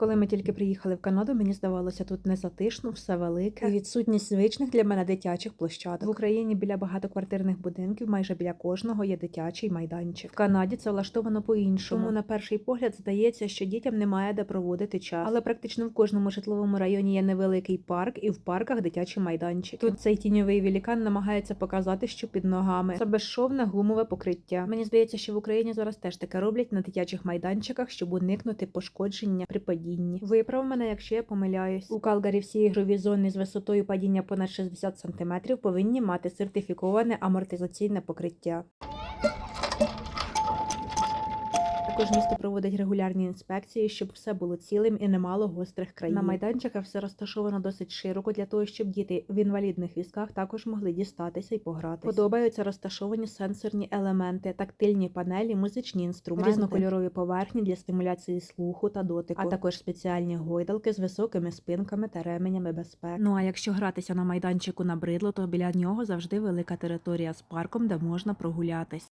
Коли ми тільки приїхали в Канаду, мені здавалося, тут не затишно, все велике. І відсутність звичних для мене дитячих площадок. В Україні біля багатоквартирних будинків, майже біля кожного є дитячий майданчик. В Канаді це влаштовано по-іншому. Тому на перший погляд здається, що дітям немає де проводити час. Але практично в кожному житловому районі є невеликий парк, і в парках дитячі майданчики. Тут цей тіньовий велікан намагається показати, що під ногами це безшовне гумове покриття. Мені здається, що в Україні зараз теж таке роблять на дитячих майданчиках, щоб уникнути пошкодження при падінні. Виправ мене, якщо я помиляюсь. У Калгарі всі ігрові зони з висотою падіння понад 60 см повинні мати сертифіковане амортизаційне покриття. Також місто проводить регулярні інспекції, щоб все було цілим і не мало гострих країв. На майданчиках все розташовано досить широко для того, щоб діти в інвалідних візках також могли дістатися і пограти. Подобаються розташовані сенсорні елементи, тактильні панелі, музичні інструменти, різнокольорові поверхні для стимуляції слуху та дотику, а також спеціальні гойдалки з високими спинками та ременями безпеки. Ну а якщо гратися на майданчику набридло, то біля нього завжди велика територія з парком, де можна прогулятись.